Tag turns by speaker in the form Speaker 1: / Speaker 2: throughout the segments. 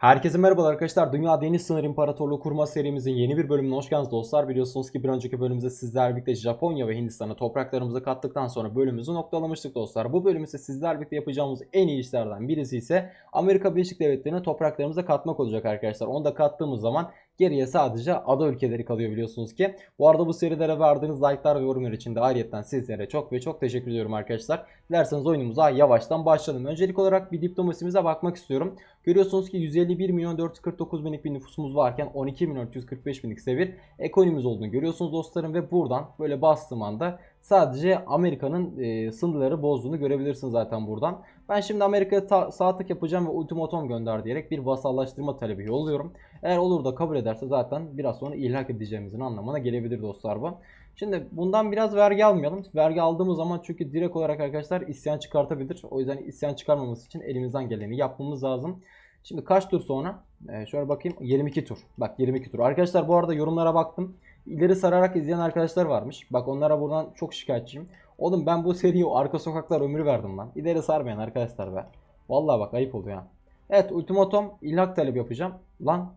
Speaker 1: Herkese merhabalar arkadaşlar. Dünya Deniz Sınır İmparatorluğu kurma serimizin yeni bir bölümüne hoş geldiniz dostlar. Biliyorsunuz ki bir önceki bölümümüzde sizlerle birlikte Japonya ve Hindistan'ı topraklarımıza kattıktan sonra bölümümüzü noktalamıştık dostlar. Bu bölüm ise sizlerle birlikte yapacağımız en iyi işlerden birisi ise Amerika Birleşik Devletleri'ni topraklarımıza katmak olacak arkadaşlar. Onu da kattığımız zaman geriye sadece ada ülkeleri kalıyor biliyorsunuz ki. Bu arada bu serilere verdiğiniz like'lar ve yorumlar için de ayrıyetten sizlere çok ve çok teşekkür ediyorum arkadaşlar. Dilerseniz oyunumuza yavaştan başlayalım. Öncelik olarak bir diplomasimize bakmak istiyorum. Görüyorsunuz ki 151 milyon 449 binlik bir nüfusumuz varken 12 milyon 345 binlik bir ekonomimiz olduğunu görüyorsunuz dostlarım ve buradan böyle bastığım anda sadece Amerika'nın e, sınırları bozduğunu görebilirsiniz zaten buradan. Ben şimdi Amerika'ya sağ tık yapacağım ve ultimatom gönder diyerek bir vasallaştırma talebi yolluyorum. Eğer olur da kabul ederse zaten biraz sonra ilhak edeceğimizin anlamına gelebilir dostlar bu. Şimdi bundan biraz vergi almayalım. Vergi aldığımız zaman çünkü direkt olarak arkadaşlar isyan çıkartabilir. O yüzden isyan çıkarmaması için elimizden geleni yapmamız lazım. Şimdi kaç tur sonra? Ee, şöyle bakayım. 22 tur. Bak 22 tur. Arkadaşlar bu arada yorumlara baktım. İleri sararak izleyen arkadaşlar varmış. Bak onlara buradan çok şikayetçiyim. Oğlum ben bu seriye arka sokaklar ömrü verdim lan. İleri sarmayan arkadaşlar be. Vallahi bak ayıp oluyor ha. Evet ultimatom ilhak talebi yapacağım. Lan.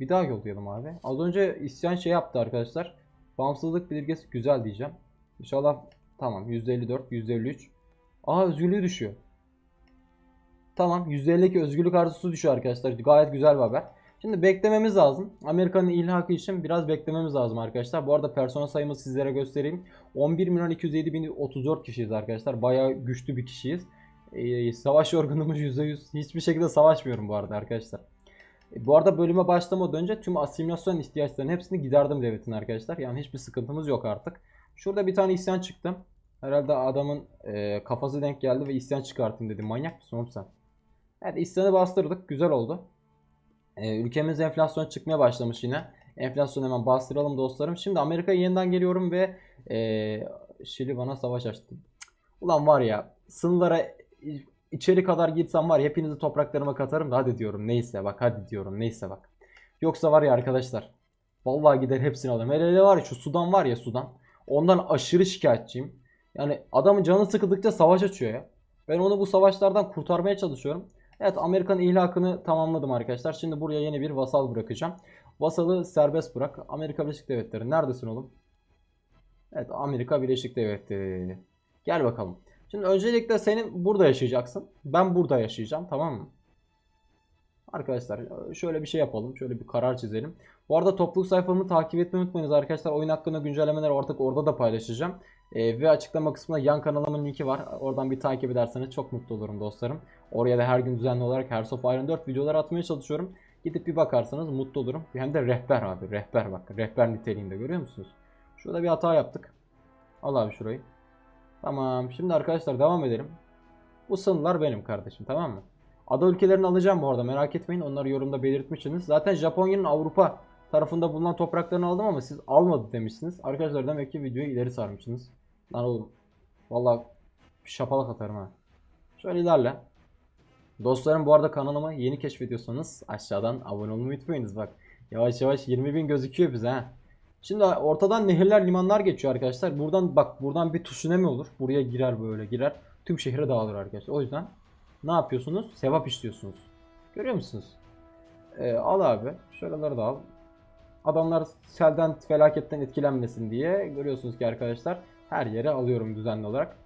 Speaker 1: Bir daha yollayalım abi. Az önce isyan şey yaptı arkadaşlar. Bağımsızlık bildirgesi güzel diyeceğim. İnşallah tamam %54, %53. Aa özgürlüğü düşüyor. Tamam %52 özgürlük arzusu düşüyor arkadaşlar. Gayet güzel bir haber. Şimdi beklememiz lazım. Amerika'nın ilhakı için biraz beklememiz lazım arkadaşlar. Bu arada personel sayımı sizlere göstereyim. 11 milyon 207 bin 34 kişiyiz arkadaşlar. Bayağı güçlü bir kişiyiz. Ee, savaş yorgunluğumuz %100. Hiçbir şekilde savaşmıyorum bu arada arkadaşlar. E, Bu arada bölüme başlamadan önce tüm asimilasyon ihtiyaçlarının hepsini giderdim devletin arkadaşlar. Yani hiçbir sıkıntımız yok artık. Şurada bir tane isyan çıktı. Herhalde adamın e, kafası denk geldi ve isyan çıkartayım dedi. Manyak mısın oğlum sen? Evet isyanı bastırdık. Güzel oldu. E, ülkemiz enflasyon çıkmaya başlamış yine. Enflasyonu hemen bastıralım dostlarım. Şimdi Amerika'ya yeniden geliyorum ve e, Şili bana savaş açtı. Ulan var ya sınırlara içeri kadar gitsem var hepinizi topraklarıma katarım da hadi diyorum neyse bak hadi diyorum neyse bak. Yoksa var ya arkadaşlar vallahi gider hepsini alırım. Hele hele var ya şu Sudan var ya Sudan. Ondan aşırı şikayetçiyim. Yani adamın canı sıkıldıkça savaş açıyor ya. Ben onu bu savaşlardan kurtarmaya çalışıyorum. Evet Amerika'nın ihlakını tamamladım arkadaşlar. Şimdi buraya yeni bir vasal bırakacağım. Vasalı serbest bırak. Amerika Birleşik Devletleri neredesin oğlum? Evet Amerika Birleşik Devletleri. Gel bakalım. Şimdi öncelikle senin burada yaşayacaksın. Ben burada yaşayacağım tamam mı? Arkadaşlar şöyle bir şey yapalım. Şöyle bir karar çizelim. Bu arada topluluk sayfamı takip etmeyi unutmayınız arkadaşlar. Oyun hakkında güncellemeleri artık orada da paylaşacağım. Ee, ve açıklama kısmında yan kanalımın linki var. Oradan bir takip ederseniz çok mutlu olurum dostlarım. Oraya da her gün düzenli olarak Hearts of Iron 4 videolar atmaya çalışıyorum. Gidip bir bakarsanız mutlu olurum. Hem de rehber abi. Rehber bak. Rehber niteliğinde görüyor musunuz? Şurada bir hata yaptık. Al abi şurayı. Tamam. Şimdi arkadaşlar devam edelim. Bu sınırlar benim kardeşim tamam mı? Ada ülkelerini alacağım bu arada merak etmeyin. Onları yorumda belirtmişsiniz. Zaten Japonya'nın Avrupa tarafında bulunan topraklarını aldım ama siz almadı demişsiniz. Arkadaşlar demek ki videoyu ileri sarmışsınız. Lan oğlum. Vallahi şapalak atarım ha. Şöyle ilerle. Dostlarım bu arada kanalıma yeni keşfediyorsanız aşağıdan abone olmayı unutmayınız bak. Yavaş yavaş 20 bin gözüküyor bize ha. Şimdi ortadan nehirler limanlar geçiyor arkadaşlar. Buradan bak buradan bir tsunami olur. Buraya girer böyle girer. Tüm şehre dağılır arkadaşlar. O yüzden ne yapıyorsunuz? Sevap istiyorsunuz. Görüyor musunuz? Ee, al abi. Şuraları da al. Adamlar selden felaketten etkilenmesin diye görüyorsunuz ki arkadaşlar her yere alıyorum düzenli olarak.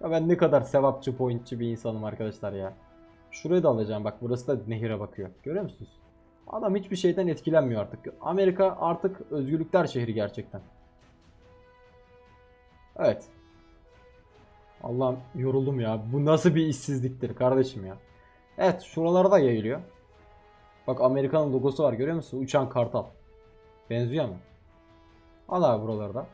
Speaker 1: Ya ben ne kadar sevapçı, pointçi bir insanım arkadaşlar ya. Şurayı da alacağım bak burası da nehire bakıyor. Görüyor musunuz? Adam hiçbir şeyden etkilenmiyor artık. Amerika artık özgürlükler şehri gerçekten. Evet. Allah'ım yoruldum ya. Bu nasıl bir işsizliktir kardeşim ya. Evet şuralara da yayılıyor. Bak Amerika'nın logosu var görüyor musun? Uçan kartal. Benziyor mu? Al abi buraları da.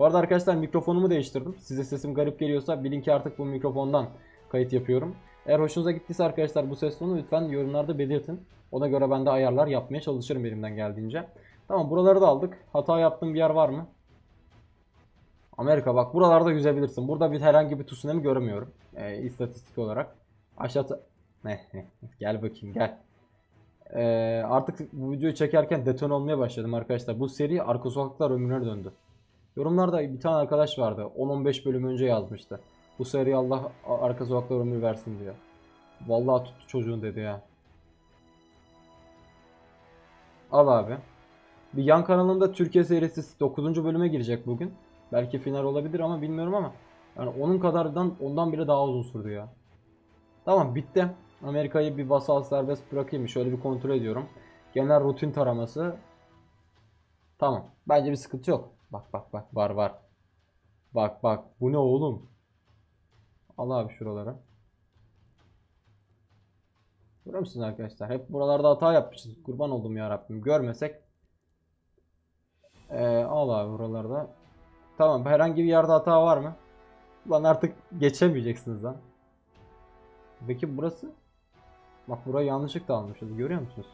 Speaker 1: Bu arada arkadaşlar mikrofonumu değiştirdim. Size sesim garip geliyorsa bilin ki artık bu mikrofondan kayıt yapıyorum. Eğer hoşunuza gittiyse arkadaşlar bu ses tonu lütfen yorumlarda belirtin. Ona göre ben de ayarlar yapmaya çalışırım elimden geldiğince. Tamam buraları da aldık. Hata yaptığım bir yer var mı? Amerika bak buralarda yüzebilirsin. Burada bir herhangi bir tsunami göremiyorum. Ee, istatistik olarak. Aşağı... Ne, gel bakayım gel. Ee, artık bu videoyu çekerken deton olmaya başladım arkadaşlar. Bu seri arka sokaklar ömrüne döndü. Yorumlarda bir tane arkadaş vardı. 10-15 bölüm önce yazmıştı. Bu seriye Allah arka sokaklar ömrü versin diyor. Vallahi tuttu çocuğun dedi ya. Al abi. Bir yan kanalımda Türkiye serisi 9. bölüme girecek bugün. Belki final olabilir ama bilmiyorum ama. Yani onun kadardan ondan bile daha uzun sürdü ya. Tamam bitti. Amerika'yı bir vasal serbest bırakayım. Şöyle bir kontrol ediyorum. Genel rutin taraması. Tamam. Bence bir sıkıntı yok. Bak bak bak var var. Bak bak bu ne oğlum? Al abi şuraları. Görüyor musunuz arkadaşlar? Hep buralarda hata yapmışız. Kurban oldum ya Rabbim. Görmesek. Ee, al abi buralarda. Tamam herhangi bir yerde hata var mı? Lan artık geçemeyeceksiniz lan. Peki burası? Bak burayı yanlışlıkla almışız. Görüyor musunuz?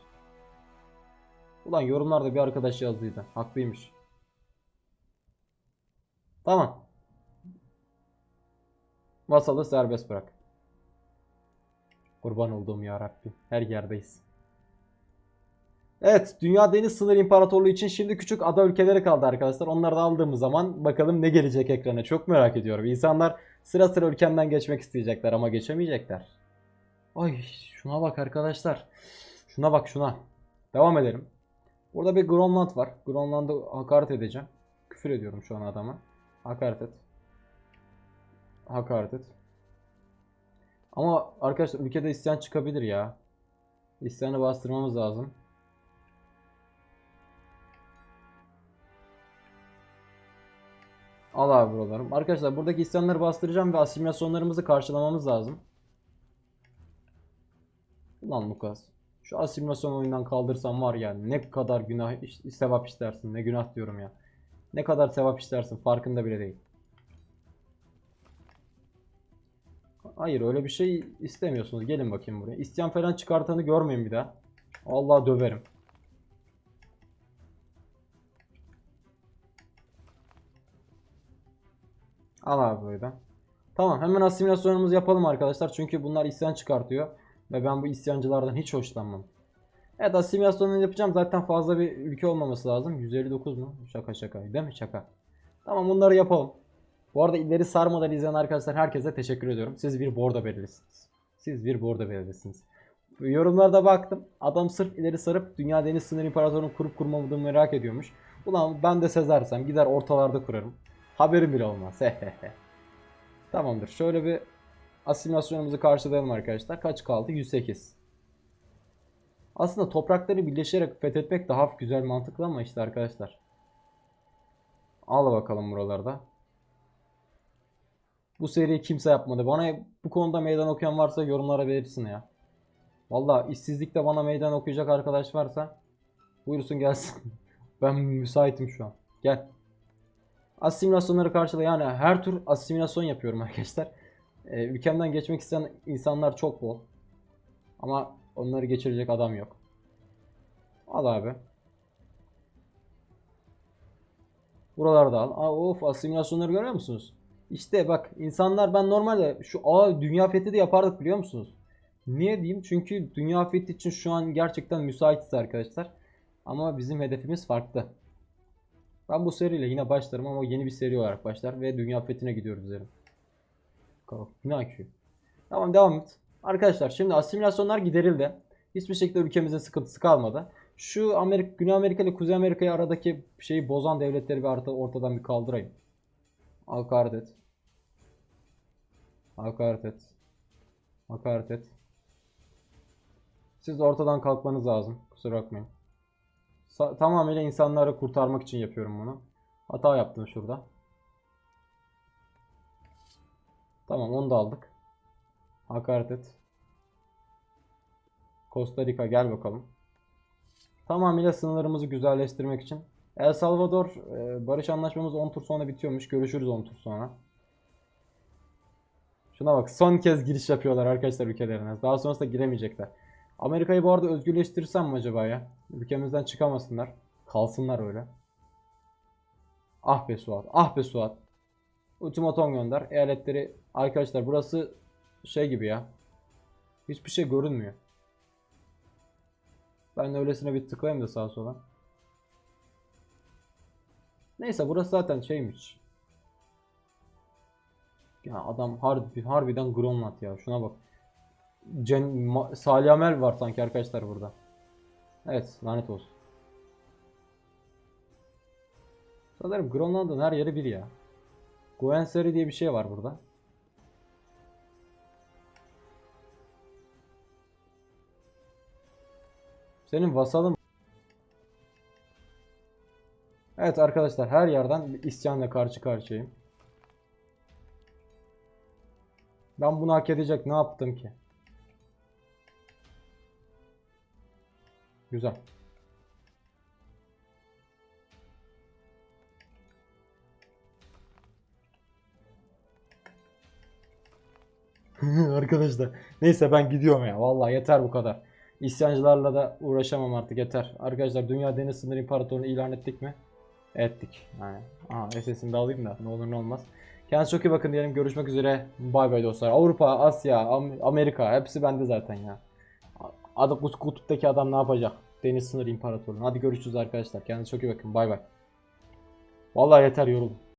Speaker 1: Ulan yorumlarda bir arkadaş yazdıydı. Haklıymış. Tamam. Vasalı serbest bırak. Kurban olduğum ya Rabbi. Her yerdeyiz. Evet, Dünya Deniz Sınır İmparatorluğu için şimdi küçük ada ülkeleri kaldı arkadaşlar. Onları da aldığımız zaman bakalım ne gelecek ekrana. Çok merak ediyorum. İnsanlar sıra sıra ülkemden geçmek isteyecekler ama geçemeyecekler. Ay şuna bak arkadaşlar. Şuna bak şuna. Devam edelim. Burada bir Grönland var. Grönland'ı hakaret edeceğim. Küfür ediyorum şu an adama. Hakaret et. Hakaret et. Ama arkadaşlar ülkede isyan çıkabilir ya. İsyanı bastırmamız lazım. Al abi buralarım. Arkadaşlar buradaki isyanları bastıracağım ve asimilasyonlarımızı karşılamamız lazım. Ulan Lukas. Şu asimilasyon oyundan kaldırsam var ya ne kadar günah sevap istersin. Ne günah diyorum ya. Ne kadar sevap istersin farkında bile değil. Hayır öyle bir şey istemiyorsunuz. Gelin bakayım buraya. İsyan falan çıkartanı görmeyin bir daha. Allah döverim. Al abi böyle. Tamam hemen asimilasyonumuzu yapalım arkadaşlar. Çünkü bunlar isyan çıkartıyor. Ve ben bu isyancılardan hiç hoşlanmam. Evet asimilasyonunu yapacağım. Zaten fazla bir ülke olmaması lazım. 159 mu? Şaka şaka değil mi? Şaka. Tamam bunları yapalım. Bu arada ileri sarmadan izleyen arkadaşlar herkese teşekkür ediyorum. Siz bir bordo belirlisiniz. Siz bir bordo belirlisiniz. Yorumlarda baktım. Adam sırf ileri sarıp Dünya Deniz Sınır İmparatorluğu'nu kurup kurmamadığımı merak ediyormuş. Ulan ben de sezersem gider ortalarda kurarım. Haberim bile olmaz. Tamamdır. Şöyle bir asimilasyonumuzu karşılayalım arkadaşlar. Kaç kaldı? 108. Aslında toprakları birleşerek fethetmek daha güzel mantıklı ama işte arkadaşlar. Al bakalım buralarda. Bu seriyi kimse yapmadı. Bana bu konuda meydan okuyan varsa yorumlara belirtsin ya. Valla işsizlikte bana meydan okuyacak arkadaş varsa buyursun gelsin. ben müsaitim şu an. Gel. Asimilasyonları karşıla yani her tür asimilasyon yapıyorum arkadaşlar. Ee, ülkemden geçmek isteyen insanlar çok bol. Ama onları geçirecek adam yok. Al abi. Buralarda al. Aa, of asimilasyonları görüyor musunuz? İşte bak insanlar ben normalde şu aa dünya fethi de yapardık biliyor musunuz? Niye diyeyim? Çünkü dünya fethi için şu an gerçekten müsaitiz arkadaşlar. Ama bizim hedefimiz farklı. Ben bu seriyle yine başlarım ama yeni bir seri olarak başlar ve dünya fethine gidiyoruz derim. Kalk. Akıyor? Tamam devam et. Arkadaşlar şimdi asimilasyonlar giderildi. Hiçbir şekilde ülkemizin sıkıntısı kalmadı. Şu Amerika, Güney Amerika ile Kuzey Amerika'yı aradaki şeyi bozan devletleri bir artı ortadan bir kaldırayım. Hakaret et. Hakaret et. Hakaret et. Siz ortadan kalkmanız lazım. Kusura bakmayın. Sa- tamamıyla insanları kurtarmak için yapıyorum bunu. Hata yaptım şurada. Tamam onu da aldık. Hakaret et. Costa Rica gel bakalım. Tamamıyla sınırlarımızı güzelleştirmek için. El Salvador e, barış anlaşmamız 10 tur sonra bitiyormuş. Görüşürüz 10 tur sonra. Şuna bak son kez giriş yapıyorlar arkadaşlar ülkelerine. Daha sonrasında giremeyecekler. Amerika'yı bu arada özgürleştirirsem mi acaba ya? Ülkemizden çıkamasınlar. Kalsınlar öyle. Ah be Suat. Ah be Suat. Ultimatom gönder. Eyaletleri arkadaşlar burası şey gibi ya. Hiçbir şey görünmüyor. Ben de öylesine bir tıklayayım da sağa sola. Neyse burası zaten şeymiş. Ya adam harbi, harbiden Grönland ya. Şuna bak. Cen Ma- Salih Amel var sanki arkadaşlar burada. Evet lanet olsun. Sanırım Grönland'ın her yeri bir ya. Guenseri diye bir şey var burada. Senin vasalın Evet arkadaşlar her yerden bir isyanla karşı karşıyayım. Ben bunu hak edecek ne yaptım ki? Güzel. Arkadaşlar neyse ben gidiyorum ya. Vallahi yeter bu kadar. İsyancılarla da uğraşamam artık yeter. Arkadaşlar Dünya Deniz Sınır İmparatorluğunu ilan ettik mi? Ettik. Yani, aha SS'ini de alayım da ne olur ne olmaz. Kendinize çok iyi bakın diyelim. Görüşmek üzere. Bay bay dostlar. Avrupa, Asya, Am- Amerika hepsi bende zaten ya. Adı kut- kutuptaki adam ne yapacak? Deniz Sınır İmparatorluğu. Hadi görüşürüz arkadaşlar. Kendinize çok iyi bakın. Bay bay. Vallahi yeter yoruldum.